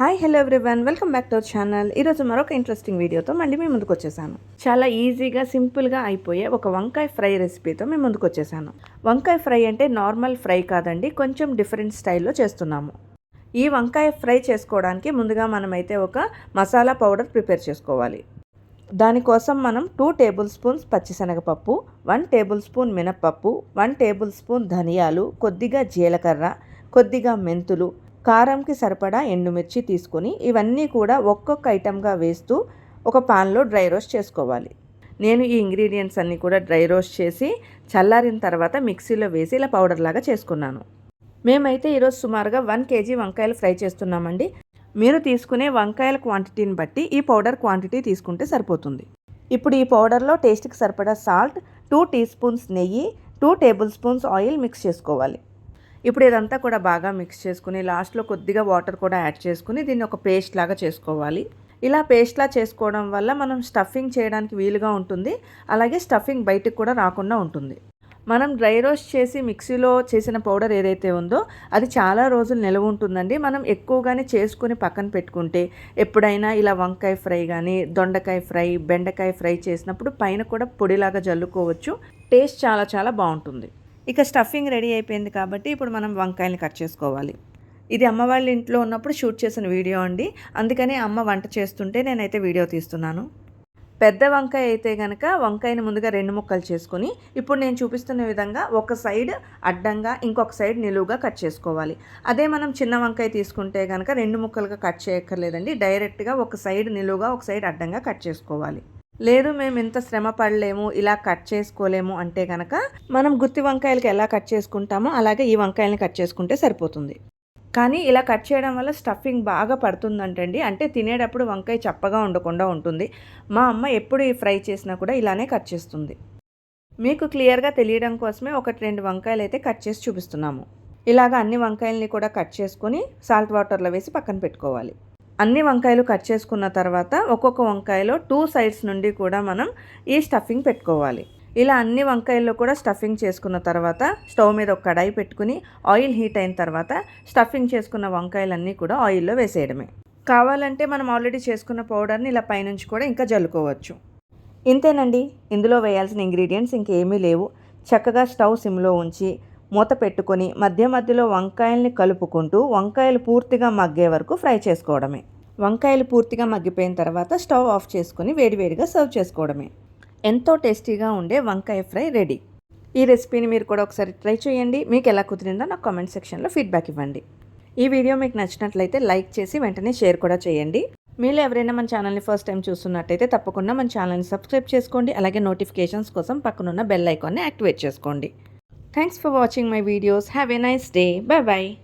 Hi hello everyone welcome back to our channel ఈరోజు మరొక interesting వీడియోతో మళ్ళీ మేము ముందుకు వచ్చేసాను. చాలా ఈజీగా సింపుల్గా అయిపోయే ఒక వంకాయ ఫ్రై రెసిపీతో మేము ముందుకు వచ్చేసాను. వంకాయ ఫ్రై అంటే నార్మల్ ఫ్రై కాదండి కొంచెం డిఫరెంట్ స్టైల్లో చేస్తున్నాము. ఈ వంకాయ ఫ్రై చేసుకోవడానికి ముందుగా మనమైతే ఒక మసాలా పౌడర్ ప్రిపేర్ చేసుకోవాలి. దానికోసం మనం టూ టేబుల్ స్పూన్స్ పచ్చిశనగపప్పు వన్ టేబుల్ స్పూన్ మినప్పప్పు వన్ టేబుల్ స్పూన్ ధనియాలు కొద్దిగా జీలకర్ర కొద్దిగా మెంతులు కారంకి సరిపడా ఎండుమిర్చి తీసుకొని ఇవన్నీ కూడా ఒక్కొక్క ఐటెంగా వేస్తూ ఒక పాన్లో డ్రై రోస్ట్ చేసుకోవాలి. నేను ఈ ఇంగ్రీడియంట్స్ అన్నీ కూడా డ్రై రోస్ట్ చేసి చల్లారిన తర్వాత మిక్సీలో వేసి ఇలా పౌడర్ లాగా చేసుకున్నాను. మేమైతే ఈరోజు సుమారుగా వన్ కేజీ వంకాయలు ఫ్రై చేస్తున్నామండి. మీరు తీసుకునే వంకాయల క్వాంటిటీని బట్టి ఈ పౌడర్ క్వాంటిటీ తీసుకుంటే సరిపోతుంది. ఇప్పుడు ఈ పౌడర్లో టేస్ట్కి సరిపడా సాల్ట్ టూ టీ స్పూన్స్ నెయ్యి two tablespoons oil mix చేసుకోవాలి. ఇప్పుడు ఇదంతా కూడా బాగా మిక్స్ చేసుకుని లాస్ట్లో కొద్దిగా వాటర్ కూడా యాడ్ చేసుకుని దీన్ని ఒక పేస్ట్ లాగా చేసుకోవాలి. ఇలా పేస్ట్లా చేసుకోవడం వల్ల మనం స్టఫింగ్ చేయడానికి వీలుగా ఉంటుంది. అలాగే స్టఫింగ్ బయటకు కూడా రాకుండా ఉంటుంది. మనం డ్రై రోస్ట్ చేసి మిక్సీలో చేసిన పౌడర్ ఏదైతే ఉందో అది చాలా రోజులు నిల్వ ఉంటుందండి. మనం ఎక్కువగానే చేసుకుని పక్కన పెట్టుకుంటే ఎప్పుడైనా ఇలా వంకాయ ఫ్రై కానీ దొండకాయ ఫ్రై బెండకాయ ఫ్రై చేసినప్పుడు పైన కూడా పొడిలాగా జల్లుకోవచ్చు. టేస్ట్ చాలా చాలా బాగుంటుంది. ఇక స్టఫింగ్ రెడీ అయిపోయింది కాబట్టి ఇప్పుడు మనం వంకాయల్ని కట్ చేసుకోవాలి. ఇది అమ్మ వాళ్ళ ఇంట్లో ఉన్నప్పుడు షూట్ చేసిన వీడియో అండి. అందుకనే అమ్మ వంట చేస్తుంటే నేనైతే వీడియో తీస్తున్నాను. పెద్ద వంకాయ అయితే కనుక వంకాయని ముందుగా రెండు ముక్కలు చేసుకొని ఇప్పుడు నేను చూపిస్తున్న విధంగా ఒక సైడ్ అడ్డంగా ఇంకొక సైడ్ నిలువుగా కట్ చేసుకోవాలి. అదే మనం చిన్న వంకాయ తీసుకుంటే కనుక రెండు ముక్కలుగా కట్ చేయక్కర్లేదండి. డైరెక్ట్గా ఒక సైడ్ నిలువుగా ఒక సైడ్ అడ్డంగా కట్ చేసుకోవాలి. లేదు మేము ఇంత శ్రమ పడలేము ఇలా కట్ చేసుకోలేము అంటే కనుక మనం గుత్తి వంకాయలకి ఎలా కట్ చేసుకుంటామో అలాగే ఈ వంకాయలని కట్ చేసుకుంటే సరిపోతుంది. కానీ ఇలా కట్ చేయడం వల్ల స్టఫింగ్ బాగా పడుతుందంటండి. అంటే తినేటప్పుడు వంకాయ చప్పగా ఉండకుండా ఉంటుంది. మా అమ్మ ఎప్పుడు ఈ ఫ్రై చేసినా కూడా ఇలానే కట్ చేస్తుంది. మీకు క్లియర్గా తెలియడం కోసమే ఒకటి రెండు వంకాయలు అయితే కట్ చేసి చూపిస్తున్నాము. ఇలాగ అన్ని వంకాయలని కూడా కట్ చేసుకొని సాల్ట్ వాటర్లో వేసి పక్కన పెట్టుకోవాలి. అన్ని వంకాయలు కట్ చేసుకున్న తర్వాత ఒక్కొక్క వంకాయలో టూ సైడ్స్ నుండి కూడా మనం ఈ స్టఫింగ్ పెట్టుకోవాలి. ఇలా అన్ని వంకాయల్లో కూడా స్టఫింగ్ చేసుకున్న తర్వాత స్టవ్ మీద ఒక కడాయి పెట్టుకుని ఆయిల్ హీట్ అయిన తర్వాత స్టఫింగ్ చేసుకున్న వంకాయలన్నీ కూడా ఆయిల్లో వేసేయడమే. కావాలంటే మనం ఆల్రెడీ చేసుకున్న పౌడర్ని ఇలా పైనుంచి కూడా ఇంకా జల్లుకోవచ్చు. ఇంతేనండి. ఇందులో వేయాల్సిన ఇంగ్రీడియంట్స్ ఇంకేమీ లేవు. చక్కగా స్టవ్ సిమ్లో ఉంచి మూత పెట్టుకొని మధ్య మధ్యలో వంకాయల్ని కలుపుకుంటూ వంకాయలు పూర్తిగా మగ్గే వరకు ఫ్రై చేసుకోవడమే. వంకాయలు పూర్తిగా మగ్గిపోయిన తర్వాత స్టవ్ ఆఫ్ చేసుకుని వేడివేడిగా సర్వ్ చేసుకోవడమే. ఎంతో టేస్టీగా ఉండే వంకాయ ఫ్రై రెడీ. ఈ రెసిపీని మీరు కూడా ఒకసారి ట్రై చేయండి. మీకు ఎలా కుదిరిందో నాకు కామెంట్ సెక్షన్లో ఫీడ్బ్యాక్ ఇవ్వండి. ఈ వీడియో మీకు నచ్చినట్లయితే లైక్ చేసి వెంటనే షేర్ కూడా చేయండి. మీరు ఎవరైనా మన ఛానల్ని ఫస్ట్ టైం చూస్తున్నట్టయితే తప్పకుండా మన ఛానల్ని సబ్స్క్రైబ్ చేసుకోండి. అలాగే నోటిఫికేషన్స్ కోసం పక్కనున్న బెల్ ఐకాన్ని యాక్టివేట్ చేసుకోండి. Thanks for watching my videos. Have a nice day. Bye bye.